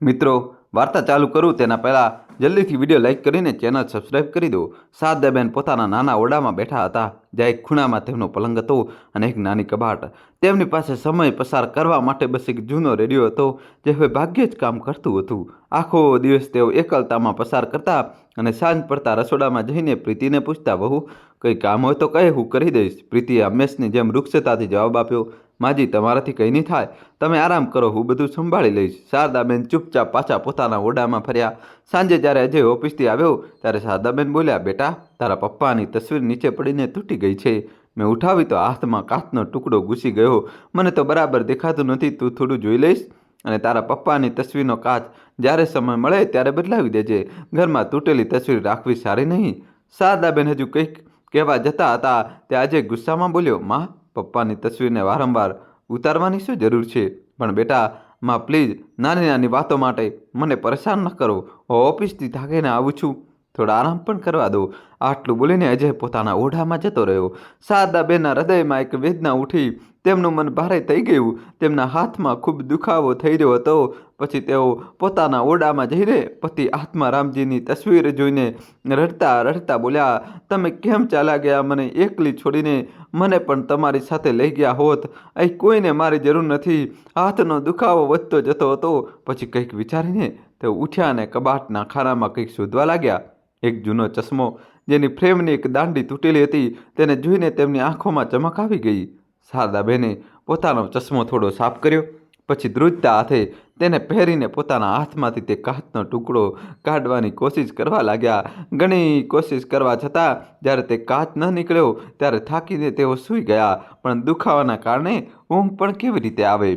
મિત્રો વાર્તા ચાલુ કરું તેના પહેલાં જલ્દીથી વીડિયો લાઇક કરીને ચેનલ સબસ્ક્રાઈબ કરી દો. શારદાબેન પોતાના નાના ઓરડામાં બેઠા હતા, જ્યાં એક ખૂણામાં તેમનો પલંગ હતો અને એક નાની કબાટ. તેમની પાસે સમય પસાર કરવા માટે બસ એક જૂનો રેડિયો હતો, જે હવે ભાગ્યે જ કામ કરતું હતું. આખો દિવસ તેઓ એકલતામાં પસાર કરતા અને સાંજ પડતા રસોડામાં જઈને પ્રીતિને પૂછતા બહુ કંઈ કામ હોય તો કહે, હું કરી દઈશ. પ્રીતિએ હંમેશની જેમ વૃક્ષતાથી જવાબ આપ્યો, માજી, તમારાથી કંઈ નહીં થાય. તમે આરામ કરો, હું બધું સંભાળી લઈશ. શારદાબેન ચૂપચાપ પાછા પોતાના ઓરડામાં ફર્યા. સાંજે જ્યારે અજય ઓફિસથી આવ્યો, ત્યારે શારદાબેન બોલ્યા, બેટા, તારા પપ્પાની તસવીર નીચે પડીને તૂટી ગઈ છે. મેં ઉઠાવી તો હાથમાં કાચનો ટુકડો ઘૂસી ગયો. મને તો બરાબર દેખાતું નથી. તું થોડું જોઈ લઈશ અને તારા પપ્પાની તસવીરનો કાચ જ્યારે સમય મળે ત્યારે બદલાવી દેજે. ઘરમાં તૂટેલી તસવીર રાખવી સારી નહીં. શારદાબેન હજુ કંઈક કહેવા જતા હતા, તે આજે ગુસ્સામાં બોલ્યો, માં, પપ્પાની તસવીરને વારંવાર ઉતારવાની શું જરૂર છે? પણ બેટા માં પ્લીઝ નાની નાની વાતો માટે મને પરેશાન ન કરો. હું ઓફિસથી થાકીને આવું છું. થોડા આરામ પણ કરવા દો. આટલું બોલીને અજય પોતાના ઓઢામાં જતો રહ્યો. શારદાબેનના હૃદયમાં એક વેદના ઉઠી. તેમનું મન ભારે થઈ ગયું. તેમના હાથમાં ખૂબ દુખાવો થઈ રહ્યો હતો. પછી તેઓ પોતાના ઓરડામાં જઈને પતિ આત્મા રામજીની તસવીર જોઈને રડતા રડતા બોલ્યા, તમે કેમ ચાલ્યા ગયા? મને એકલી છોડીને મને પણ તમારી સાથે લઈ ગયા હોત. અહીં કોઈને મારી જરૂર નથી. હાથનો દુખાવો વધતો જતો હતો. પછી કંઈક વિચારીને તેઓ ઉઠ્યા અને કબાટના ખાનામાં કંઈક શોધવા લાગ્યા. એક જૂનો ચશ્મો, જેની ફ્રેમની એક દાંડી તૂટેલી હતી, તેને જોઈને તેમની આંખોમાં ચમક આવી ગઈ. શારદાબેને પોતાનો ચશ્મો થોડો સાફ કર્યો. પછી ધ્રુજતા હાથે તેને પહેરીને પોતાના હાથમાંથી તે કાચનો ટુકડો કાઢવાની કોશિશ કરવા લાગ્યા. ઘણી કોશિશ કરવા છતાં, જ્યારે તે કાચ ન નીકળ્યો, ત્યારે થાકીને તેઓ સૂઈ ગયા, પણ દુખાવાના કારણે ઊંઘ પણ કેવી રીતે આવે?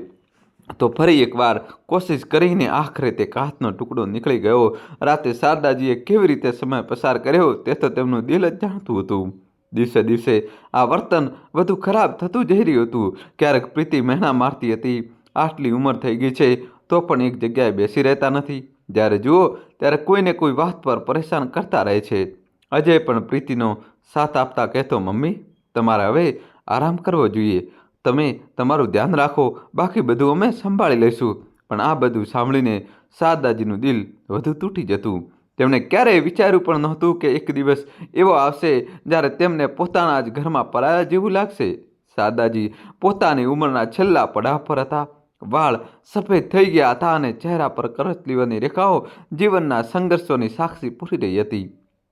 તો ફરી એકવાર કોશિશ કરીને આખરે તે કાચનો ટુકડો નીકળી ગયો. રાતે શારદાજીએ કેવી રીતે સમય પસાર કર્યો તે તો તેમનું દિલ જ જાણતું હતું. દિવસે દિવસે આ વર્તન વધુ ખરાબ થતું જઈ રહ્યું હતું. ક્યારેક પ્રીતિ મહેણા મારતી હતી. આટલી ઉંમર થઈ ગઈ છે, તો પણ એક જગ્યાએ બેસી રહેતા નથી. જ્યારે જુઓ, ત્યારે કોઈને કોઈ વાત પર પરેશાન કરતા રહે છે. અજય પણ પ્રીતિનો સાથ આપતા કહેતો, મમ્મી, તમારે હવે આરામ કરવો જોઈએ. તમે તમારું ધ્યાન રાખો, બાકી બધું અમે સંભાળી લઈશું. પણ આ બધું સાંભળીને શારદાજીનું દિલ વધુ તૂટી જતું. તેમણે ક્યારેય વિચાર્યું પણ નહોતું કે એક દિવસ એવો આવશે જ્યારે તેમને પોતાના જ ઘરમાં પરાયા જેવું લાગશે. શારદાજી પોતાની ઉંમરના છેલ્લા પડાવ પર હતા. વાળ સફેદ થઈ ગયા હતા અને ચહેરા પર કરચલીવાની રેખાઓ જીવનના સંઘર્ષોની સાક્ષી પૂરી રહી હતી.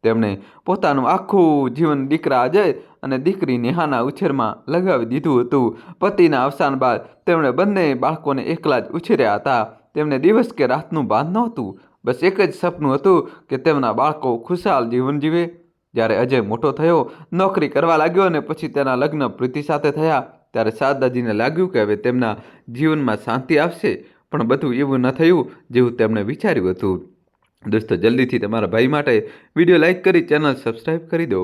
તેમણે પોતાનું આખું જીવન દીકરા અજય અને દીકરી નેહાના ઉછેરમાં લગાવી દીધું હતું. પતિના અવસાન બાદ તેમણે બંને બાળકોને એકલા જ ઉછેર્યા હતા. તેમને દિવસ કે રાતનું ભાન નહોતું. બસ એક જ સપનું હતું કે તેમના બાળકો ખુશાલ જીવન જીવે. જ્યારે અજય મોટો થયો, નોકરી કરવા લાગ્યો અને પછી તેના લગ્ન પ્રીતિ સાથે થયા. ત્યારે શારદાજીને લાગ્યું કે હવે તેમના જીવનમાં શાંતિ આવશે, પણ બધું એવું ન થયું જેવું તેમણે વિચાર્યું હતું. દોસ્તો, જલ્દીથી તમારા ભાઈ માટે વીડિયો લાઇક કરી, ચેનલ સબસ્ક્રાઈબ કરી દો.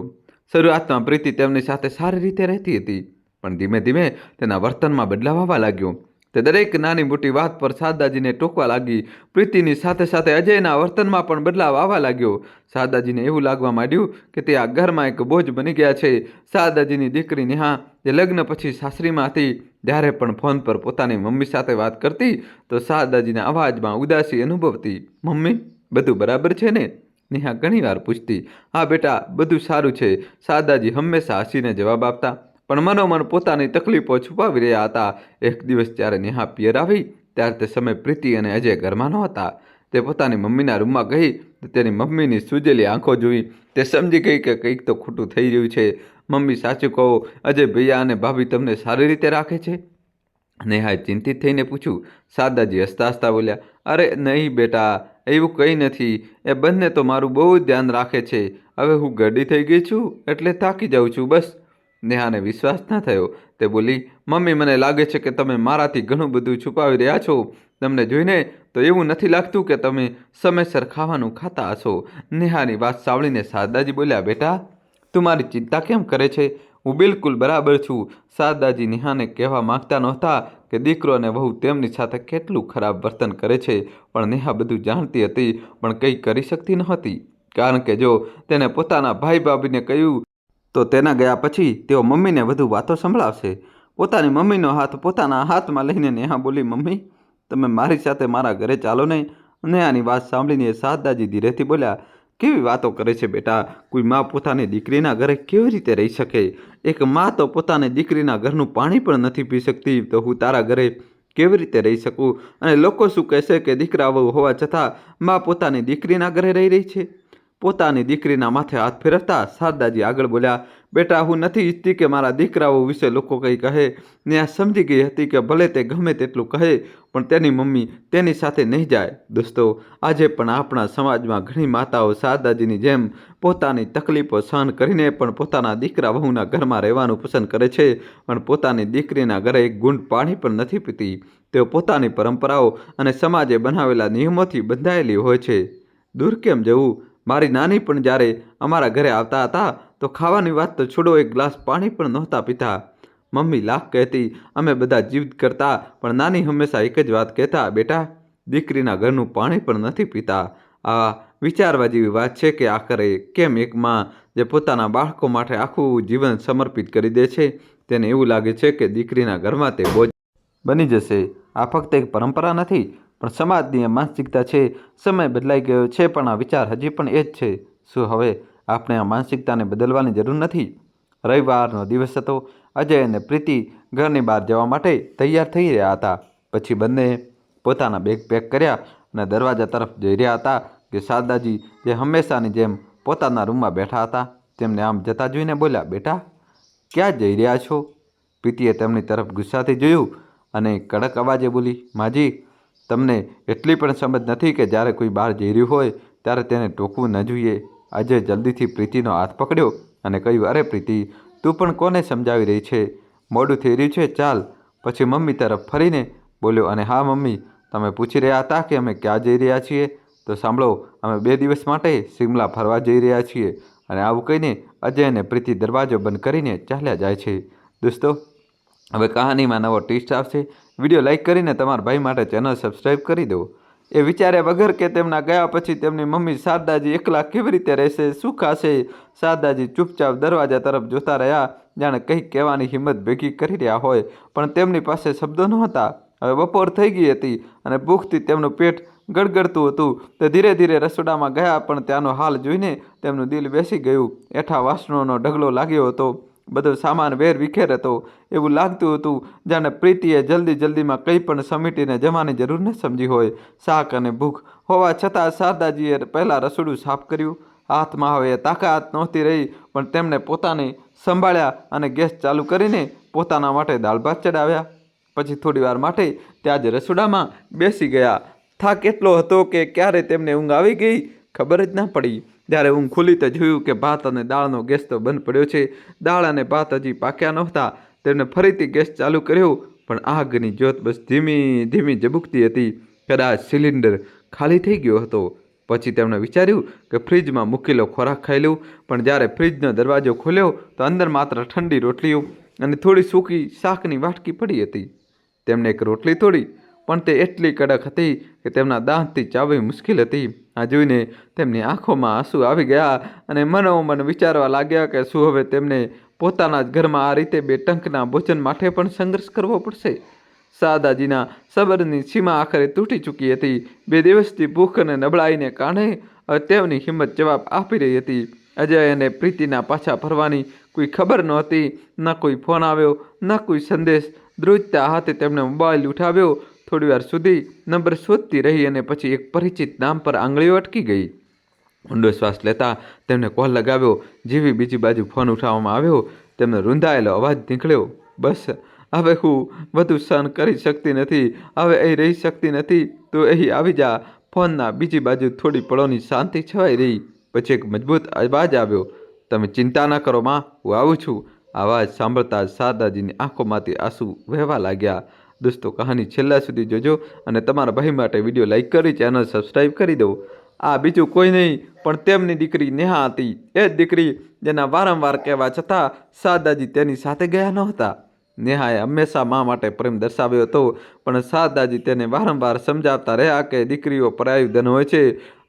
શરૂઆતમાં પ્રીતિ તેમની સાથે સારી રીતે રહેતી હતી, પણ ધીમે ધીમે તેના વર્તનમાં બદલાવ આવવા લાગ્યો. તે દરેક નાની મોટી વાત પર શારદાજીને ટોકવા લાગી. પ્રીતિની સાથે સાથે અજયના વર્તનમાં પણ બદલાવ આવવા લાગ્યો. શારદાજીને એવું લાગવા માંડ્યું કે તે આ ઘરમાં એક બોજ બની ગયા છે. શારદાજીની દીકરી નેહા, જે લગ્ન પછી સાસરીમાં હતી, જ્યારે પણ ફોન પર પોતાની મમ્મી સાથે વાત કરતી, તો શારદાજીના અવાજમાં ઉદાસી અનુભવતી. મમ્મી, બધું બરાબર છે ને? નેહા ઘણીવાર પૂછતી. હા બેટા, બધું સારું છે. શારદાજી હંમેશા હસીને જવાબ આપતા. પણ મનોમન પોતાની તકલીફો છુપાવી રહ્યા હતા. એક દિવસ જ્યારે નેહા પિયર આવી, ત્યારે તે સમય પ્રીતિ અને અજય ઘરમાં નહોતા. તે પોતાની મમ્મીના રૂમમાં ગઈ તેની મમ્મીની સૂજેલી આંખો જોઈ. તે સમજી ગઈ કે કંઈક તો ખોટું થઈ રહ્યું છે. મમ્મી, સાચું કહો, અજય ભૈયા અને ભાભી તમને સારી રીતે રાખે છે? નેહાએ ચિંતિત થઈને પૂછ્યું. સાદાજી હસતા હસતા બોલ્યા, અરે નહીં બેટા, એવું કંઈ નથી. એ બંને તો મારું બહુ જ ધ્યાન રાખે છે. હવે હું ગડી થઈ ગઈ છું, એટલે થાકી જાઉં છું, બસ. નેહાને વિશ્વાસ ન થયો. તે બોલી, મમ્મી, મને લાગે છે કે તમે મારાથી ઘણું બધું છુપાવી રહ્યા છો. તમને જોઈને તો એવું નથી લાગતું કે તમે સમયસર ખાવાનું ખાતા હશો. નેહાની વાત સાંભળીને શારદાજી બોલ્યા, બેટા, તું મારી ચિંતા કેમ કરે છે? હું બિલકુલ બરાબર છું. શારદાજી નેહાને કહેવા માંગતા નહોતા કે દીકરો અને વહુ તેમની સાથે કેટલું ખરાબ વર્તન કરે છે, પણ નેહા બધું જાણતી હતી, પણ કંઈ કરી શકતી નહોતી કારણ કે જો તેને પોતાના ભાઈ ભાભીને કહ્યું તો તેના ગયા પછી તેઓ મમ્મીને વધુ વાતો સંભળાવશે. પોતાની મમ્મીનો હાથ પોતાના હાથમાં લઈને નેહા બોલી, મમ્મી, તમે મારી સાથે મારા ઘરે ચાલો ને. નેહાની વાત સાંભળીને શારદાજી ધીરેથી બોલ્યા, કેવી વાતો કરે છે બેટા? કોઈ મા પોતાની દીકરીના ઘરે કેવી રીતે રહી શકે? એક મા તો પોતાની દીકરીના ઘરનું પાણી પણ નથી પી શકતી. તો હું તારા ઘરે કેવી રીતે રહી શકું? અને લોકો શું કહેશે કે દીકરા હોવા છતાં મા પોતાની દીકરીના ઘરે રહી રહી છે? પોતાની દીકરીના માથે હાથ ફેરવતા શારદાજી આગળ બોલ્યા, બેટા, હું નથી ઈચ્છતી કે મારા દીકરાઓ વિશે લોકો કંઈ કહે. ને આ સમજી ગઈ હતી કે ભલે તે ગમે તેટલું કહે, પણ તેની મમ્મી તેની સાથે નહીં જાય. દોસ્તો, આજે પણ આપણા સમાજમાં ઘણી માતાઓ શારદાજીની જેમ પોતાની તકલીફો સહન કરીને પણ પોતાના દીકરા વહુના ઘરમાં રહેવાનું પસંદ કરે છે, પણ પોતાની દીકરીના ઘરે એક ગુંડ પાણી પણ નથી પીતી. તેઓ પોતાની પરંપરાઓ અને સમાજે બનાવેલા નિયમોથી બંધાયેલી હોય છે. દૂર કેમ જવું? મારી નાની પણ જ્યારે અમારા ઘરે આવતા હતા, તો ખાવાની વાત તો છોડો, એક ગ્લાસ પાણી પણ નહોતા પીતા. મમ્મી લાખ કહેતી, અમે બધા જીવત કરતા, પણ નાની હંમેશા એક જ વાત કહેતા, બેટા, દીકરીના ઘરનું પાણી પણ નથી પીતા. આ વિચારવા જેવી વાત છે કે આખરે કેમ એક માં જે પોતાના બાળકો માટે આખું જીવન સમર્પિત કરી દે છે, તેને એવું લાગે છે કે દીકરીના ઘરમાં તે બોજ બની જશે. આ ફક્ત એક પરંપરા નથી પણ સમાજની આ માનસિકતા છે, સમય બદલાઈ ગયો છે, પણ આ વિચાર હજી પણ એ જ છે. શું હવે આપણે આ માનસિકતાને બદલવાની જરૂર નથી? રવિવારનો દિવસ હતો. અજય અને પ્રીતિ ઘરની બહાર જવા માટે તૈયાર થઈ રહ્યા હતા. પછી બંને પોતાના બેગ પેક કર્યા અને દરવાજા તરફ જઈ રહ્યા હતા કે શારદાજી જે હંમેશાની જેમ પોતાના રૂમમાં બેઠા હતા. તેમને આમ જતા જોઈને બોલ્યા, બેટા, ક્યાં જઈ રહ્યા છો? પ્રીતિએ તેમની તરફ ગુસ્સાથી જોયું અને કડક અવાજે બોલી, માજી તમને એટલી પણ સમજ નથી કે જ્યારે કોઈ બહાર જઈ રહ્યું હોય, ત્યારે તેને ટોકવું ન જોઈએ. આજે જલ્દીથી પ્રીતિનો હાથ પકડ્યો અને કહ્યું, અરે પ્રીતિ, તું પણ કોને સમજાવી રહી છે? મોડું થઈ રહ્યું છે, ચાલ. પછી મમ્મી તરફ ફરીને બોલ્યો, અને હા મમ્મી, તમે પૂછી રહ્યા હતા કે અમે ક્યાં જઈ રહ્યા છીએ? તો સાંભળો, અમે બે દિવસ માટે શિમલા ફરવા જઈ રહ્યા છીએ. અને આવું કહીને અજય અને પ્રીતિ દરવાજો બંધ કરીને ચાલ્યા જાય છે. દોસ્તો હવે કહાનીમાં નવો ટ્વિસ્ટ આવશે. વીડિયો લાઈક કરીને તમારા ભાઈ માટે ચેનલ સબસ્ક્રાઈબ કરી દો. એ વિચાર્યા વગર કે તેમના ગયા પછી તેમની મમ્મી શારદાજી એકલા કેવી રીતે રહેશે, શું ખાશે? શારદાજી ચૂપચાપ દરવાજા તરફ જોતા રહ્યા. જાણે કંઈક કહેવાની હિંમત ભેગી કરી રહ્યા હોય, પણ તેમની પાસે શબ્દો નહોતા. હવે બપોર થઈ ગઈ હતી અને ભૂખથી તેમનું પેટ ગડગડતું હતું. તે ધીરે ધીરે રસોડામાં ગયા, પણ ત્યાંનો હાલ જોઈને તેમનું દિલ બેસી ગયું. એઠા વાસણોનો ઢગલો લાગ્યો હતો. બધો સામાન વેર વિખેર હતો એવું લાગતું હતું જાણે પ્રીતિએ જલ્દી જલ્દીમાં કંઈ પણ સમેટીને જવાની જરૂર ન સમજી હોય. શાક અને ભૂખ હોવા છતાં શારદાજીએ પહેલાં રસોડું સાફ કર્યું. હાથમાં હવે તાકાત નહોતી રહી, પણ તેમણે પોતાને સંભાળ્યા અને ગેસ ચાલુ કરીને પોતાના માટે દાળ ભાત ચડાવ્યા. પછી થોડી વાર માટે ત્યાં જ રસોડામાં બેસી ગયા. થાક એટલો હતો કે ક્યારે તેમને ઊંઘ આવી ગઈ ખબર જ ના પડી. જ્યારે હું ખુલી તો જોયું કે ભાત અને દાળનો ગેસ તો બંધ પડ્યો છે. દાળ અને ભાત હજી પાક્યા નહોતા. તેમણે ફરીથી ગેસ ચાલુ કર્યો, પણ આગની જ્યોત બસ ધીમી ધીમી ઝબુકતી હતી. કદાચ સિલિન્ડર ખાલી થઈ ગયો હતો. પછી તેમણે વિચાર્યું કે ફ્રીજમાં મૂકેલો ખોરાક ખાઈ લઉં, પણ જ્યારે ફ્રીજનો દરવાજો ખોલ્યો, તો અંદર માત્ર ઠંડી રોટલીઓ અને થોડી સૂકી શાકની વાટકી પડી હતી. તેમણે એક રોટલી તોડી પણ તે એટલી કડક હતી કે તેમના દાંતથી ચાવવી મુશ્કેલ હતી. આ જોઈને તેમની આંખોમાં આંસુ આવી ગયા અને મનોમન વિચારવા લાગ્યા કે શું હવે તેમને પોતાના જ ઘરમાં આ રીતે બે ટંકના ભોજન માટે પણ સંઘર્ષ કરવો પડશે? સાદાજીના સબરની સીમા આખરે તૂટી ચૂકી હતી. બે દિવસથી ભૂખ અને નબળાઈને કારણે તેમની હિંમત જવાબ આપી રહી હતી. અજય અને પ્રીતિના પાછા ફરવાની કોઈ ખબર નહોતી. ન કોઈ ફોન આવ્યો, ન કોઈ સંદેશ. દ્રુજતા હાથે તેમણે મોબાઈલ ઉઠાવ્યો. થોડીવાર સુધી નંબર શોધતી રહી અને પછી એક પરિચિત નામ પર આંગળીઓ અટકી ગઈ. ઊંડો શ્વાસ લેતા તેમને કોલ લગાવ્યો. જેવી બીજી બાજુ ફોન ઉઠાવવામાં આવ્યો, તેમને રૂંધાયેલો અવાજ નીકળ્યો, બસ, હવે હું વધુ સહન કરી શકતી નથી, હવે અહીં રહી શકતી નથી, તો અહીં આવી જા. ફોનના બીજી બાજુ થોડી પળોની શાંતિ છવાઈ રહી. પછી એક મજબૂત અવાજ આવ્યો, તમે ચિંતા ન કરો માં, હું આવું છું. અવાજ સાંભળતા જ શારદાજીની આંખોમાંથી આંસુ વહેવા લાગ્યા. દોસ્તો, કહાની છેલ્લા સુધી જોજો અને તમારા ભાઈ માટે વીડિયો લાઇક કરી, ચેનલ સબસ્ક્રાઈબ કરી દો. આ બીજું કોઈ નહીં, પણ તેમની દીકરી નેહા હતી. એ જ દીકરી જેના વારંવાર કહેવા છતાં શારદાજી તેની સાથે ગયા નહોતા. નેહાએ હંમેશા મા માટે પ્રેમ દર્શાવ્યો હતો, પણ શારદાજી તેને વારંવાર સમજાવતા રહ્યા કે દીકરીઓ પરાયુધન હોય છે.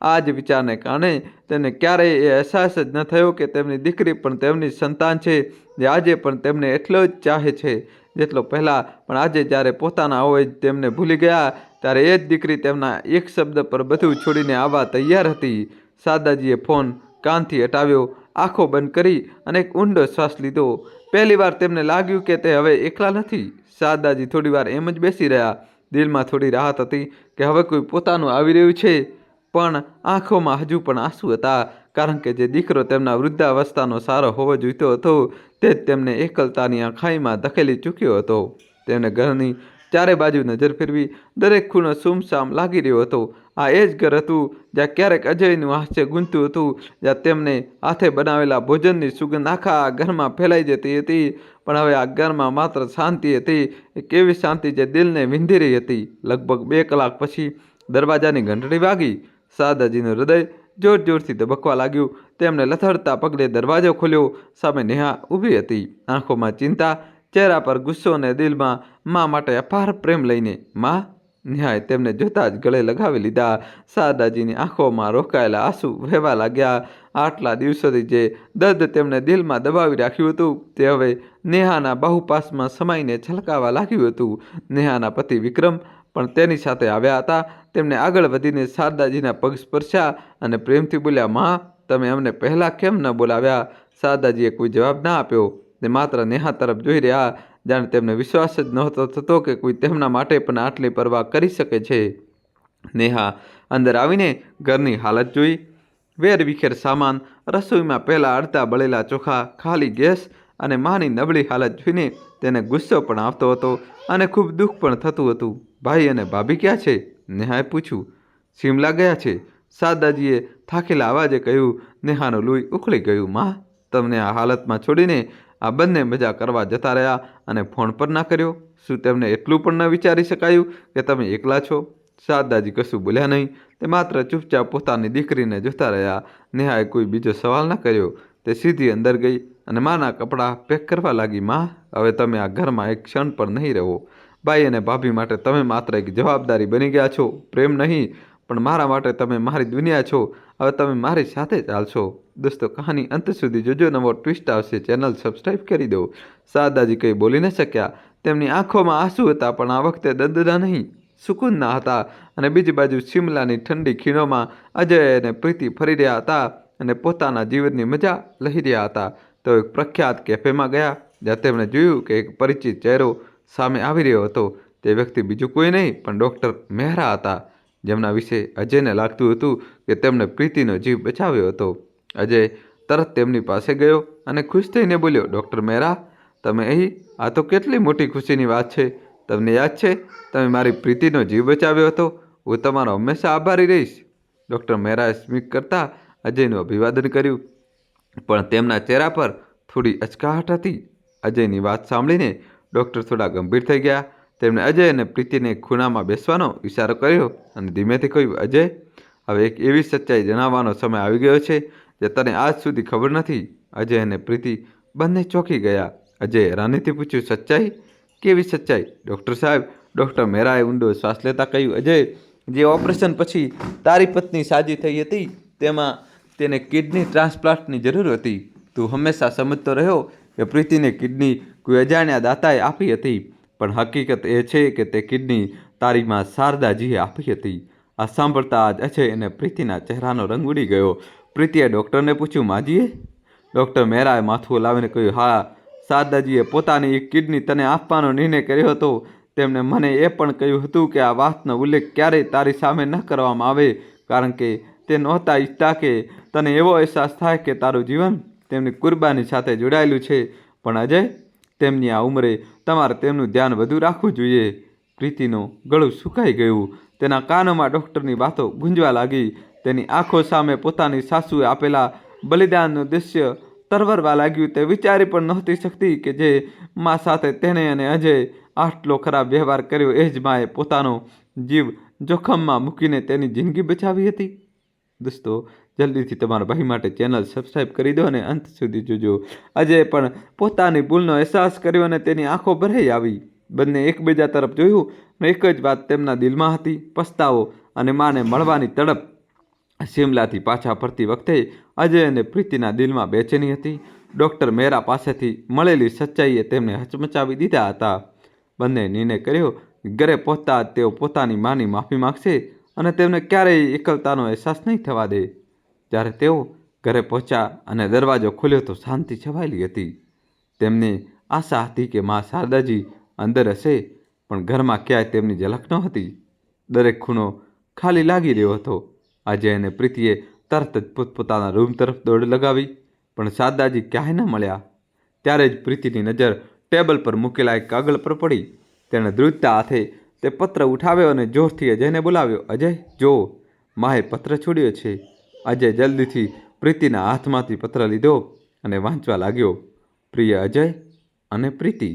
આ જ વિચારને કારણે તેને ક્યારેય એ અહેસાસ જ ન થયો કે તેમની દીકરી પણ તેમની સંતાન છે, જે આજે પણ તેમને એટલો જ ચાહે છે. જેટલો પહેલાં પણ આજે જ્યારે પોતાના હોય તેમને ભૂલી ગયા, ત્યારે એ જ દીકરી તેમના એક શબ્દ પર બધું છોડીને આવવા તૈયાર હતી. સાદાજીએ ફોન કાનથી હટાવ્યો, આંખો બંધ કરી અને એક ઊંડો શ્વાસ લીધો. પહેલીવાર તેમને લાગ્યું કે તે હવે એકલા નથી. સાદાજી થોડીવાર એમ જ બેસી રહ્યા. દિલમાં થોડી રાહત હતી કે હવે કોઈ પોતાનું આવી રહ્યું છે. પણ આંખોમાં હજુ પણ આંસુ હતા. કારણ કે જે દીકરો તેમના વૃદ્ધાવસ્થાનો સારો હોવો જોઈતો હતો, તે જ તેમને એકલતાની આંખાઈમાં ધકેલી ચૂક્યો હતો. તેમણે ઘરની ચારે બાજુ નજર ફેરવી દરેક ખૂણો સુમસામ લાગી રહ્યો હતો. આ એ જ ઘર હતું જ્યાં ક્યારેક અજયનું હાસ્ય ગુંજતું હતું, જ્યાં તેમને હાથે બનાવેલા ભોજનની સુગંધ આખા ઘરમાં ફેલાઈ જતી હતી. પણ હવે આ ઘરમાં માત્ર શાંતિ હતી, એક એવી શાંતિ જે દિલને વિંધી રહી હતી. લગભગ બે કલાક પછી દરવાજાની ઘંટડી વાગી. સાદાજીનું હૃદય જોર જોરથી ધબકવા લાગ્યું. તેમને લથડતા પગલે દરવાજો ખોલ્યો. સામે નેહા ઊભી હતી. આંખોમાં ચિંતા, ચહેરા પર ગુસ્સો અને દિલમાં મા માટે અપાર પ્રેમ લઈને મા ન્યાય તેમને જોતા જ ગળે લગાવી લીધા. સાદાજીની આંખોમાં રોકાયેલા આંસુ વહેવા લાગ્યા. આટલા દિવસોથી જે દર્દ તેમણે દિલમાં દબાવી રાખ્યું હતું, તે હવે નેહાના બાહુપાસમાં સમાઈને છલકાવા લાગ્યું હતું. નેહાના પતિ વિક્રમ પણ તેની સાથે આવ્યા હતા. તેમણે આગળ વધીને શારદાજીના પગ સ્પર્શ્યા અને પ્રેમથી બોલ્યા, માં, તમે અમને પહેલાં કેમ ન બોલાવ્યા? શારદાજીએ કોઈ જવાબ ના આપ્યો. તે માત્ર નેહા તરફ જોઈ રહ્યા, જાણે તેમને વિશ્વાસ જ નહોતો થતો કે કોઈ તેમના માટે પણ આટલી પરવા કરી શકે છે. નેહા અંદર આવીને ઘરની હાલત જોઈ. વેર વિખેર સામાન, રસોઈમાં પહેલાં અડતા બળેલા ચોખા, ખાલી ગેસ અને માની નબળી હાલત જોઈને તેને ગુસ્સો પણ આવતો હતો અને ખૂબ દુઃખ પણ થતું હતું. ભાઈ અને ભાભી ક્યાં છે? નેહાએ પૂછ્યું. શિમલા ગયા છે. સાદાજીએ થાકેલા અવાજે કહ્યું, નેહાનું લોહી ઉખળી ગયું, માં. તમને આ હાલતમાં છોડીને આ બંને મજા કરવા જતા રહ્યા અને ફોન પર ના કર્યો. શું તેમને એટલું પણ ન વિચારી શકાયું કે તમે એકલા છો? શારદાજી કશું બોલ્યા નહીં. તે માત્ર ચૂપચાપ પોતાની દીકરીને જોતા રહ્યા. નેહાએ કોઈ બીજો સવાલ ન કર્યો. તે સીધી અંદર ગઈ અને માના કપડાં પેક કરવા લાગી, માં, હવે તમે આ ઘરમાં એક ક્ષણ પણ નહીં રહો. ભાઈ અને ભાભી માટે તમે માત્ર એક જવાબદારી બની ગયા છો. પ્રેમ નહીં, પણ મારા માટે તમે મારી દુનિયા છો. હવે તમે મારી સાથે ચાલશો દોસ્તો, કહાની અંત સુધી જોજો. નવો ટ્વિસ્ટ આવશે. ચેનલ સબસ્ક્રાઈબ કરી દો. સાદાજી કંઈ બોલી ન શક્યા. તેમની આંખોમાં આંસુ હતા, પણ આ વખતે દંદના નહીં. સુકૂનના હતા અને બીજી બાજુ શિમલાની ઠંડી ખીણોમાં અજય અને પ્રીતિ ફરી રહ્યા હતા અને પોતાના જીવનની મજા લઈ રહ્યા હતા. તો એક પ્રખ્યાત કેફેમાં ગયા, જ્યાં તેમણે જોયું કે એક પરિચિત ચહેરો સામે આવી રહ્યો હતો. તે વ્યક્તિ બીજું કોઈ નહીં, પણ ડૉક્ટર મહેરા હતા. જેમના વિશે અજયને લાગતું હતું કે તેમણે પ્રીતિનો જીવ બચાવ્યો હતો. અજય તરત તેમની પાસે ગયો અને ખુશ થઈને બોલ્યો, ડૉક્ટર મહેરા, તમે અહીં? આ તો કેટલી મોટી ખુશીની વાત છે. તમને યાદ છે? તમે મારી પ્રીતિનો જીવ બચાવ્યો હતો. હું તમારો હંમેશા આભારી રહીશ. ડૉક્ટર મહેરાએ સ્મિત કરતા અજયનું અભિવાદન કર્યું. પણ તેમના ચહેરા પર થોડી અચકાહટ હતી. અજયની વાત સાંભળીને ડૉક્ટર થોડા ગંભીર થઈ ગયા. તેમણે અજય અને પ્રીતિને ખૂણામાં બેસવાનો ઇશારો કર્યો અને ધીમેથી કહ્યું, અજય, હવે એક એવી સચ્ચાઈ જણાવવાનો સમય આવી ગયો છે જે તને આજ સુધી ખબર નથી. અજય અને પ્રીતિ બંને ચોંકી ગયા. અજયે હેરાનીથી પૂછ્યું, સચ્ચાઈ? કેવી સચ્ચાઈ? ડૉક્ટર સાહેબ, ડૉક્ટર મેરાએ ઊંડો શ્વાસ લેતા કહ્યું, અજય, જે ઓપરેશન પછી તારી પત્ની સાજી થઈ હતી, તેમાં તેને કિડની ટ્રાન્સપ્લાન્ટની જરૂર હતી. તું હંમેશા સમજતો રહ્યો કે પ્રીતિને કિડની કોઈ અજાણ્યા દાતાએ આપી હતી. પણ હકીકત એ છે કે તે કિડની તારીમાં શારદાજીએ આપી હતી. આ સાંભળતા જ અજય અને પ્રીતિના ચહેરાનો રંગ ઉડી ગયો. પ્રીતિએ ડૉક્ટરને પૂછ્યું, માજીએ? ડૉક્ટર મહેરાએ માથું લાવીને કહ્યું, હા, શારદાજીએ પોતાની કિડની તને આપવાનો નિર્ણય કર્યો હતો. તેમણે મને એ પણ કહ્યું હતું કે આ વાતનો ઉલ્લેખ ક્યારેય તારી સામે ન કરવામાં આવે, કારણ કે તે નહોતા ઈચ્છતા કે તને એવો અહેસાસ થાય કે તારું જીવન તેમની કુરબાની સાથે જોડાયેલું છે. પણ અજય તેમની આ ઉંમરે તમારે તેમનું ધ્યાન વધુ રાખવું જોઈએ. પ્રીતિનું ગળું સુકાઈ ગયું. તેના કાનોમાં ડૉક્ટરની વાતો ગુંજવા લાગી. તેની આંખો સામે પોતાની સાસુએ આપેલા બલિદાનનું દૃશ્ય તરવરવા લાગ્યું. તે વિચારી પણ નહોતી શકતી કે જે મા સાથે તેણે અને અજય આટલો ખરાબ વ્યવહાર કર્યો એ જ માએ પોતાનો જીવ જોખમમાં મૂકીને તેની જિંદગી બચાવી હતી. દોસ્તો જલ્દીથી તમારા ભાઈ માટે ચેનલ સબસ્ક્રાઈબ કરી દો અને અંત સુધી જોજો. અજય પણ પોતાની ભૂલનો અહેસાસ કર્યો અને તેની આંખો ભરાઈ આવી. બંને એકબીજા તરફ જોયું એક જ વાત તેમના દિલમાં હતી, પસ્તાવો અને માને મળવાની તડપ. શિમલાથી પાછા ફરતી વખતે અજય અને પ્રીતિના દિલમાં બેચેની હતી. ડૉક્ટર મેરા પાસેથી મળેલી સચ્ચાઈએ તેમને હચમચાવી દીધા હતા. બંને નિર્ણય કર્યો, ઘરે પહોંચતા તેઓ પોતાની માની માફી માગશે અને તેમને ક્યારેય એકલતાનો અહેસાસ નહીં થવા દે. જ્યારે તેઓ ઘરે પહોંચ્યા અને દરવાજો ખુલ્યો તો શાંતિ છવાયેલી હતી. તેમને આશા હતી કે મા શારદાજી અંદર હશે, પણ ઘરમાં ક્યાંય તેમની ઝલક ન હતી. દરેક ખૂણો ખાલી લાગી રહ્યો હતો. આજે એને પ્રીતિએ તરત જ પોતપોતાના રૂમ તરફ દોડ લગાવી, પણ શારદાજી ક્યાંય ન મળ્યા. ત્યારે જ પ્રીતિની નજર ટેબલ પર મૂકેલા એક કાગળ પર પડી. તેણે દ્રુતતા હાથે તે પત્ર ઉઠાવ્યો અને જોરથી અજયને બોલાવ્યો, અજય, જો, માએ પત્ર છોડ્યો છે. અજય જલ્દીથી પ્રીતિના હાથમાંથી પત્ર લીધો અને વાંચવા લાગ્યો. પ્રિય અજય અને પ્રીતિ,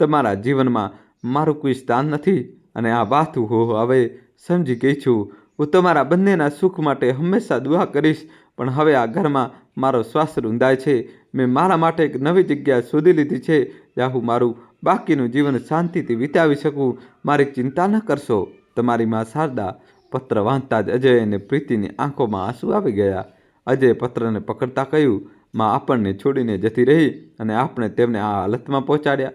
તમારા જીવનમાં મારું કોઈ સ્થાન નથી અને આ વાત હું હવે સમજી ગઈ છું. હું તમારા બંનેના સુખ માટે હંમેશા દુઆ કરીશ, પણ હવે આ ઘરમાં મારો શ્વાસ રૂંધાય છે. મેં મારા માટે એક નવી જગ્યા શોધી લીધી છે, જ્યાં હું મારું બાકીનું જીવન શાંતિથી વિતાવી શકું. મારી ચિંતા ન કરશો. તમારી માં શારદા પત્ર વાંચતા જ અજય અને પ્રીતિની આંખોમાં આંસુ આવી ગયા. અજયે પત્રને પકડતા કહ્યું, માં આપણને છોડીને જતી રહી અને આપણે તેમને આ હાલતમાં પહોંચાડ્યા.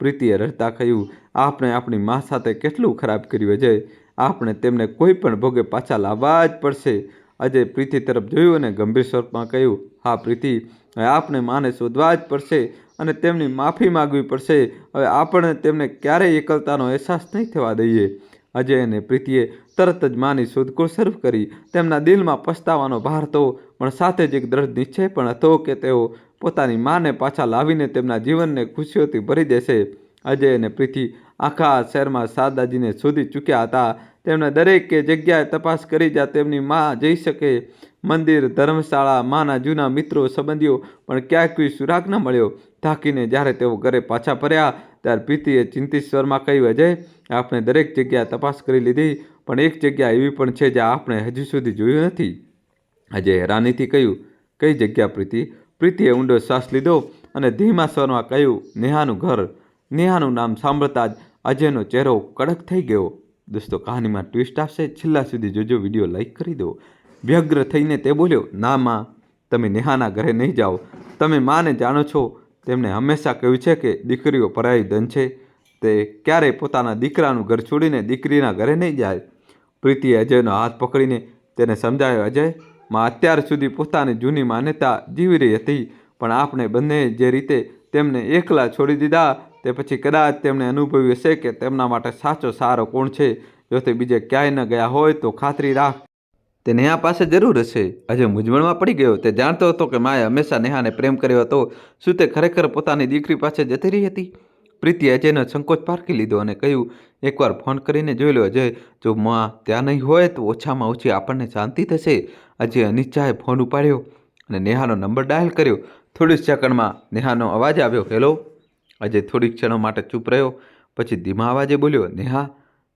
પ્રીતિએ રડતા કહ્યું, આપણે આપણી મા સાથે કેટલું ખરાબ કર્યું અજય? આપણે તેમને કોઈ પણ ભોગે પાછા લાવવા જ પડશે. અજય પ્રીતિ તરફ જોયું અને ગંભીર સ્વરૂપમાં કહ્યું, હા પ્રીતિ, હવે આપણે માને શોધવા જ પડશે અને તેમની માફી માગવી પડશે. હવે આપણે તેમને ક્યારેય એકલતાનો અહેસાસ નહીં થવા દઈએ. અજય અને પ્રીતિએ તરત જ માની શોધખોળ શરૂ કરી. તેમના દિલમાં પસ્તાવાનો ભાર હતો, પણ સાથે જ એક દ્રઢ નિશ્ચય પણ હતો કે તેઓ પોતાની માને પાછા લાવીને તેમના જીવનને ખુશીઓથી ભરી દેશે. અજય અને પ્રીતિ આખા શહેરમાં શારદાજીને શોધી ચૂક્યા હતા. તેમણે દરેકે જગ્યાએ તપાસ કરી જ્યાં તેમની મા જઈ શકે. મંદિર, ધર્મશાળા, માના જૂના મિત્રો, સંબંધીઓ, પણ ક્યાંય કોઈ સુરાગ ન મળ્યો. થાકીને જ્યારે તેઓ ઘરે પાછા ફર્યા ત્યારે પ્રીતિએ ચિંતિત સ્વરમાં કહ્યું, અજય, આપણે દરેક જગ્યાએ તપાસ કરી લીધી, પણ એક જગ્યા એવી પણ છે જે આપણે હજુ સુધી જોયું નથી. અજય હેરાનીથી કહ્યું, કઈ જગ્યા, પ્રીતિ? પ્રીતિએ ઊંડો શ્વાસ લીધો અને ધીમા સ્વરમાં કહ્યું, નેહાનું ઘર. નેહાનું નામ સાંભળતા જ અજયનો ચહેરો કડક થઈ ગયો. દોસ્તો, કહાનીમાં ટ્વિસ્ટ આવશે. છેલ્લા સુધી જોજો વીડિયો લાઈક કરી દો. વ્યગ્ર થઈને તે બોલ્યો, ના માં, તમે નેહાના ઘરે નહીં જાઓ. તમે માને જાણો છો તેમણે હંમેશા કહ્યું છે કે દીકરીઓ પરાઈ ધન છે. તે ક્યારેય પોતાના દીકરાનું ઘર છોડીને દીકરીના ઘરે નહીં જાય. પ્રીતિએ અજયનો હાથ પકડીને તેને સમજાવ્યો, અજય, માં અત્યાર સુધી પોતાની જૂની માન્યતા જીવી રહી હતી, પણ આપણે બંને જે રીતે તેમને એકલા છોડી દીધા, તે પછી કદાચ તેમણે અનુભવ્યું હશે કે તેમના માટે સાચો સારો કોણ છે. જો તે બીજે ક્યાંય ન ગયા હોય તો ખાતરી રાખ. તે નેહા પાસે જરૂર હશે. આજે મૂંઝવણમાં પડી ગયો. તે જાણતો હતો કે માએ હંમેશા નેહાને પ્રેમ કર્યો હતો. શું તે ખરેખર પોતાની દીકરી પાસે જતી રહી હતી? પ્રીતિ અજયનો સંકોચ પારખી લીધો અને કહ્યું, એકવાર ફોન કરીને જોઈ લો અજય. જો માં ત્યાં નહીં હોય તો ઓછામાં ઓછી આપણને શાંતિ થશે. અજય અનિચ્છાએ ફોન ઉપાડ્યો અને નેહાનો નંબર ડાયલ કર્યો. થોડી સેકન્ડમાં નેહાનો અવાજ આવ્યો, હેલો. અજય થોડીક ક્ષણો માટે ચૂપ રહ્યો. પછી ધીમા અવાજે બોલ્યો, નેહા,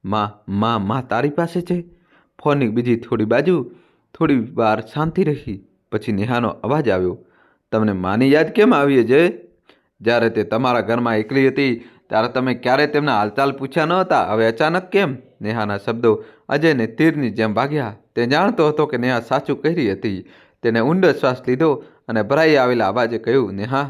માં માં માં તારી પાસે છે? ફોનની બીજી થોડી બાજુ થોડી વાર શાંતિ રહી. પછી નેહાનો અવાજ આવ્યો, તમને માની યાદ કેમ આવી અજય જ્યારે તે તમારા ઘરમાં એકલી હતી, ત્યારે તમે ક્યારે તેમના હાલચાલ પૂછ્યા ન હતા? હવે અચાનક કેમ? નેહાના શબ્દો અજયને તીરની જેમ ભાગ્યા તે જાણતો હતો કે નેહા સાચું કહી હતી. તેને ઊંડો શ્વાસ લીધો અને ભરાઈ આવેલા અવાજે કહ્યું, નેહા,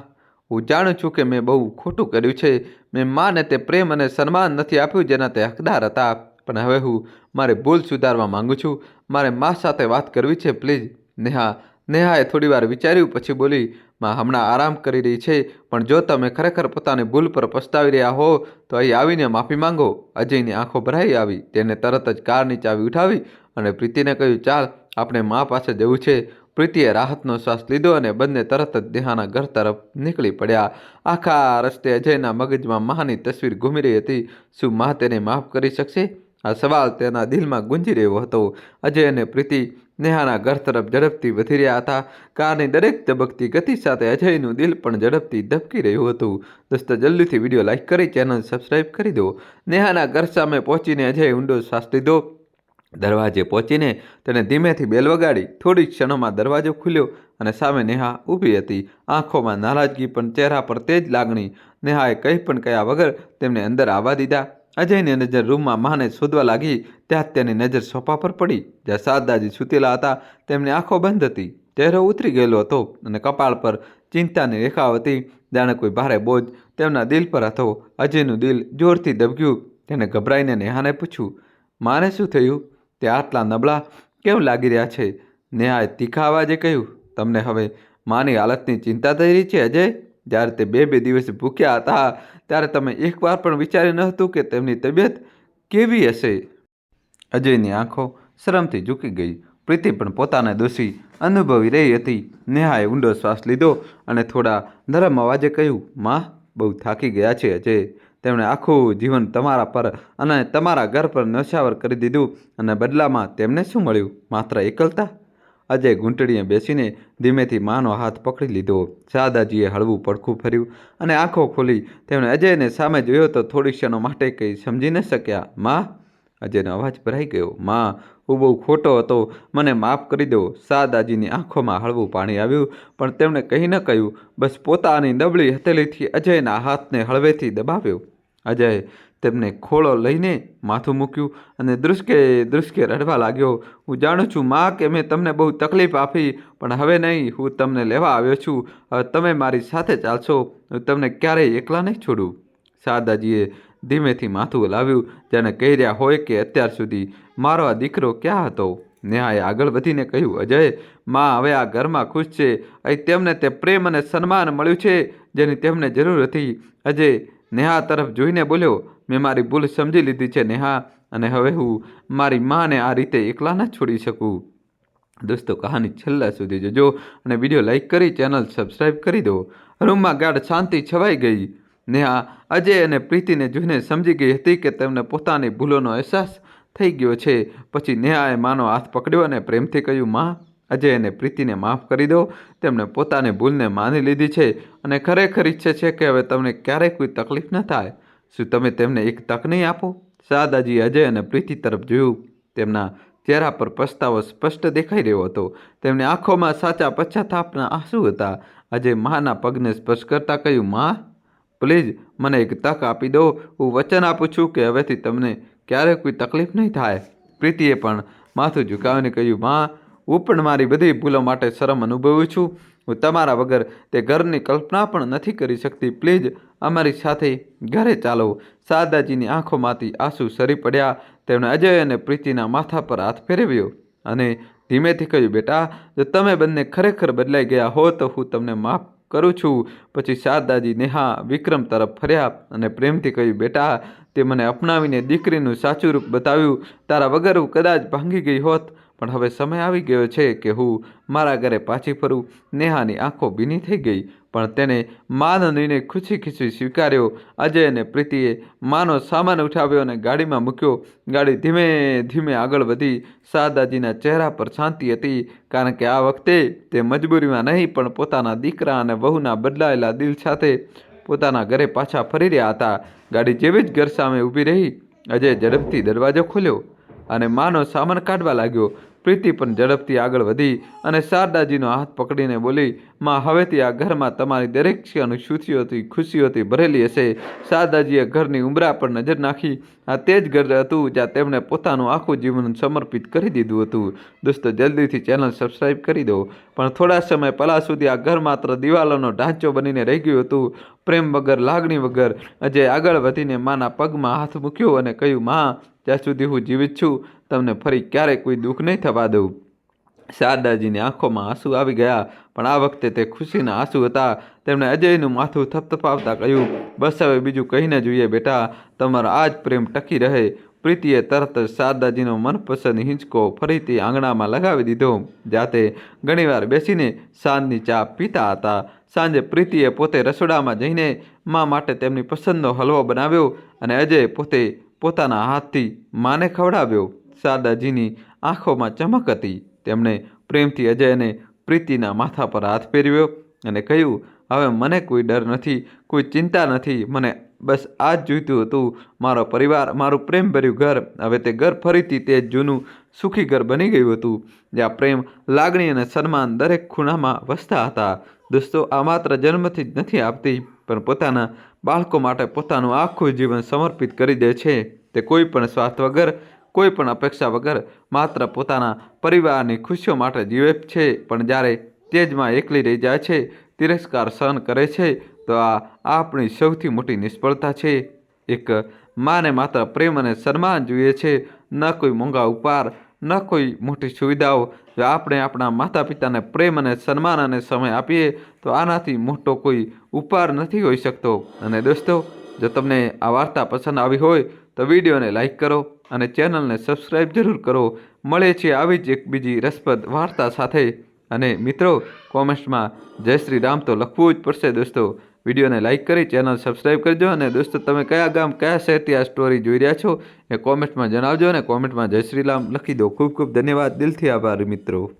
હું જાણું છું કે મેં બહુ ખોટું કર્યું છે. મેં માને તે પ્રેમ અને સન્માન નથી આપ્યું જેના તે હકદાર હતા. પણ હવે હું મારી ભૂલ સુધારવા માંગુ છું. મારે મા સાથે વાત કરવી છે, પ્લીઝ. નેહા, નેહાએ થોડીવાર વિચાર્યું, પછી બોલી, માં, હમણાં આરામ કરી રહી છે, પણ જો તમે ખરેખર પોતાની ભૂલ પર પસ્તાવી રહ્યા હો, તો અહીં આવીને માફી માંગો. અજયની આંખો ભરાઈ આવી. તેને તરત જ કારની ચાવી ઉઠાવી અને પ્રીતિને કહ્યું, ચાલ, આપણે મા પાસે જવું છે. પ્રીતિએ રાહતનો શ્વાસ લીધો અને બંને તરત જ દેહાના ઘર તરફ નીકળી પડ્યા. આખા રસ્તે અજયના મગજમાં માની તસવીર ઘૂમી રહી હતી. શું મા તેને માફ કરી શકશે? આ સવાલ તેના દિલમાં ગુંજી રહ્યો હતો. અજય અને પ્રીતિ નેહાના ઘર તરફ ઝડપથી વધી રહ્યા હતા. કારની દરેક ધબકતી ગતિ સાથે અજયનું દિલ પણ ઝડપથી ધબકી રહ્યું હતું. દોસ્તો, જલ્દીથી વીડિયો લાઇક કરી, ચેનલ સબસ્ક્રાઈબ કરી દો. નેહાના ઘર સામે પહોંચીને અજય ઊંડો શ્વાસ લીધો. દરવાજે પહોંચીને તેને ધીમેથી બેલ વગાડી, થોડી ક્ષણોમાં દરવાજો ખુલ્યો અને સામે નેહા ઊભી હતી. આંખોમાં નારાજગી પણ ચહેરા પર તેજ લાગણી. નેહાએ કંઈ પણ કહ્યા વગર તેમને અંદર આવવા દીધા. અજયની નજર રૂમમાં માને શોધવા લાગી, ત્યાં તેની નજર સોફા પર પડી. જ્યાં શારદાજી સૂતેલા હતા, તેમની આંખો બંધ હતી. ચહેરો ઉતરી ગયેલો હતો અને કપાળ પર ચિંતાની રેખા હતી. જાણે કોઈ ભારે બોજ તેમના દિલ પર હતો. અજયનું દિલ જોરથી દબક્યું તેને ગભરાઈને નેહાને પૂછ્યું માને શું થયું? તે આટલા નબળા કેમ લાગી રહ્યા છે? નેહાએ તીખા અવાજે કહ્યું, તમને હવે માની હાલતની ચિંતા થઈ રહી છે, અજય? જ્યારે તે બે બે દિવસ ભૂખ્યા હતા, ત્યારે તમે એકવાર પણ વિચાર્યું ન હતું કે તેમની તબિયત કેવી હશે. અજયની આંખો શરમથી ઝૂકી ગઈ. પ્રીતિ પણ પોતાને દોષી અનુભવી રહી હતી. નેહાએ ઊંડો શ્વાસ લીધો અને થોડા નરમ અવાજે કહ્યું, માં, બહુ થાકી ગયા છે અજય. તેમણે આખું જીવન તમારા પર અને તમારા ઘર પર નશાવર કરી દીધું અને બદલામાં તેમને શું મળ્યું? માત્ર એકલતા? અજય ઘૂંટડીએ બેસીને ધીમેથી માનો હાથ પકડી લીધો. શારદાજીએ હળવું પડખું ફર્યું અને આંખો ખોલી તેમણે અજયને સામે જોયો તો થોડી ક્ષણો માટે કંઈ સમજી ન શક્યા. માં, અજયનો અવાજ ભરાઈ ગયો. માં, હું બહુ ખોટો હતો. મને માફ કરી દો. શારદાજીની આંખોમાં હળવું પાણી આવ્યું, પણ તેમણે કહી ન કહ્યું. બસ પોતાની નબળી હથેળીથી અજયના હાથને હળવેથી દબાવ્યો. અજય તેમને ખોળો લઈને માથું મૂક્યું અને દૃષ્કે દૃષ્કે રડવા લાગ્યો, હું જાણું છું માં કે મેં તમને બહુ તકલીફ આપી, પણ હવે નહીં, હું તમને લેવા આવ્યો છું. હવે તમે મારી સાથે ચાલશો. હું તમને ક્યારેય એકલા નહીં છોડું. શારદાજીએ ધીમેથી માથું હલાવ્યું જેને કહી રહ્યા હોય કે અત્યાર સુધી મારો આ દીકરો ક્યાં હતો? નેહાએ આગળ વધીને કહ્યું, અજય, માં હવે આ ઘરમાં ખુશ છે. અહીં તેમને તે પ્રેમ અને સન્માન મળ્યું છે, જેની તેમને જરૂર હતી. અજય નેહા તરફ જોઈને બોલ્યો મેં મારી ભૂલ સમજી લીધી છે, નેહા, અને હવે હું મારી માને આ રીતે એકલા ન છોડી શકું. દોસ્તો, કહાની છેલ્લા સુધી જોજો અને વીડિયો લાઇક કરી, ચેનલ સબસ્ક્રાઈબ કરી દો. રૂમમાં ગાઢ શાંતિ છવાઈ ગઈ. નેહા, અજય અને પ્રીતિને જોઈને સમજી ગઈ હતી કે તેમને પોતાની ભૂલોનો અહેસાસ થઈ ગયો છે. પછી નેહાએ માનો હાથ પકડ્યો અને પ્રેમથી કહ્યું, માં, અજય અને પ્રીતિને માફ કરી દો. તેમણે પોતાની ભૂલને માની લીધી છે અને ખરેખર ઈચ્છે છે કે હવે તમને ક્યારેય કોઈ તકલીફ ન થાય. શું તમે તેમને એક તક નહીં આપો? શાદાજી અજય અને પ્રીતિ તરફ જોયું. તેમના ચહેરા પર પસ્તાવો સ્પષ્ટ દેખાઈ રહ્યો હતો. તેમની આંખોમાં સાચા પશ્ચાતાપના આંસુ હતા. અજય માના પગને સ્પર્શ કરતા કહ્યું, માં, પ્લીઝ મને એક તક આપી દો. હું વચન આપું છું કે હવેથી તમને ક્યારેય કોઈ તકલીફ નહીં થાય. પ્રીતિએ પણ માથું ઝુકાવીને કહ્યું, માં, હું પણ મારી બધી ભૂલો માટે શરમ અનુભવું છું. હું તમારા વગર તે ઘરની કલ્પના પણ નથી કરી શકતી. પ્લીઝ અમારી સાથે ઘરે ચાલો. શારદાજીની આંખોમાંથી આંસુ સરી પડ્યા. તેમણે અજય અને પ્રીતિના માથા પર હાથ ફેરવ્યો અને ધીમેથી કહ્યું, બેટા, જો તમે બંને ખરેખર બદલાઈ ગયા હો, તો હું તમને માફ કરું છું. પછી શારદાજી નેહા વિક્રમ તરફ ફર્યા અને પ્રેમથી કહ્યું, બેટા, તે મને અપનાવીને દીકરીનું સાચું રૂપ બતાવ્યું. તારા વગર હું કદાચ ભાંગી ગઈ હોત. પણ હવે સમય આવી ગયો છે કે હું મારા ઘરે પાછી ફરું. નેહાની આંખો ભીની થઈ ગઈ, પણ તેને માનો નિર્ણય ખુશી ખુશી સ્વીકાર્યો. અજય અને પ્રીતિએ માનો સામાન ઉઠાવ્યો અને ગાડીમાં મૂક્યો. ગાડી ધીમે ધીમે આગળ વધી. શારદાજીના ચહેરા પર શાંતિ હતી, કારણ કે આ વખતે તે મજબૂરીમાં નહીં, પણ પોતાના દીકરા અને વહુના બદલાયેલા દિલ સાથે પોતાના ઘરે પાછા ફરી રહ્યા હતા. ગાડી જેવી જ ઘર સામે ઊભી રહી. અજય ઝડપથી દરવાજો ખોલ્યો. અને માનો સામાન કાઢવા લાગ્યો. પ્રીતિ પણ ઝડપથી આગળ વધી અને શારદાજીનો હાથ પકડીને બોલી માં હવેથી આ ઘરમાં તમારી દરેક ક્ષણ ખુશીઓથી ખુશીઓથી ભરેલી હશે. શારદાજીએ ઘરની ઉંબરા પર નજર નાખી. આ તે જ ઘર હતું જ્યાં તેમણે પોતાનું આખું જીવન સમર્પિત કરી દીધું હતું. દોસ્તો, જલ્દીથી ચેનલ સબસ્ક્રાઈબ કરી દો. પણ થોડા સમય પહેલાં સુધી આ ઘર માત્ર દિવાલોનો ઢાંચો બનીને રહી ગયું હતું. પ્રેમ વગર, લાગણી વગર, અજય આગળ વધીને માના પગમાં હાથ મૂક્યો અને કહ્યું, માં, જ્યાં સુધી હું જીવિત છું, તમને ફરી ક્યારેય કોઈ દુઃખ નહીં થવા દઉં. શારદાજીની આંખોમાં આંસુ આવી ગયા, પણ આ વખતે તે ખુશીના આંસુ હતા. તેમણે અજયનું માથું થપથપાવતા કહ્યું, બસ હવે બીજું કહીને જોઈએ બેટા, તમારો આ જ પ્રેમ ટકી રહે. પ્રીતિએ તરત જ શારદાજીનો મનપસંદ હિંચકો ફરીથી આંગણામાં લગાવી દીધો. જાતે ઘણીવાર બેસીને સાંજની ચા પીતા હતા. સાંજે પ્રીતિએ પોતે રસોડામાં જઈને મા માટે તેમની પસંદનો હલવો બનાવ્યો અને અજય પોતે પોતાના હાથથી માને ખવડાવ્યો. શારદાજીની આંખોમાં ચમક હતી. તેમણે પ્રેમથી અજયને પ્રીતિના માથા પર હાથ ફેરવ્યો અને કહ્યું, હવે મને કોઈ ડર નથી, કોઈ ચિંતા નથી, મને બસ આ જ જોઈતું હતું, મારો પરિવાર, મારું પ્રેમભર્યું ઘર, હવે તે ઘર ફરીથી તે જૂનું સુખી ઘર બની ગયું હતું, જ્યાં પ્રેમ, લાગણી અને સન્માન દરેક ખૂણામાં વસતા હતા. દોસ્તો, આ માત્ર જન્મથી જ નથી આપતી પણ પોતાના બાળકો માટે પોતાનું આખું જીવન સમર્પિત કરી દે છે. તે કોઈ પણ સ્વાર્થ વગર કોઈ પણ અપેક્ષા વગર માત્ર પોતાના પરિવારની ખુશીઓ માટે જીવે છે. પણ જ્યારે તેજમાં એકલી રહી જાય છે, તિરસ્કાર સહન કરે છે, તો આ આપણી સૌથી મોટી નિષ્ફળતા છે. એક માને માત્ર પ્રેમ અને સન્માન જોઈએ છે, ન કોઈ મોંઘા ઉપહાર, ન કોઈ મોટી સુવિધાઓ. જો આપણે આપણા માતા પિતાને પ્રેમ અને સન્માન અને સમય આપીએ, તો આનાથી મોટો કોઈ ઉપહાર નથી હોઈ શકતો. અને દોસ્તો, જો તમને આ વાર્તા પસંદ આવી હોય, તો વિડીયોને લાઈક કરો. અને ચેનલને સબસ્ક્રાઈબ જરૂર કરો. મળે છે આવી જ એક બીજી રસપ્રદ વાર્તા સાથે. અને મિત્રો, કોમેન્ટ્સમાં જય શ્રી રામ તો લખવું જ પડશે દોસ્તો. વિડીયોને લાઇક કરી, ચેનલ સબસ્ક્રાઈબ કરજો અને દોસ્તો, તમે કયા ગામ, કયા શહેરથી આ સ્ટોરી જોઈ રહ્યા છો એ કોમેન્ટમાં જણાવજો અને કોમેન્ટમાં જય શ્રી રામ લખી દો. ખૂબ ખૂબ ધન્યવાદ. દિલથી આભાર મિત્રો.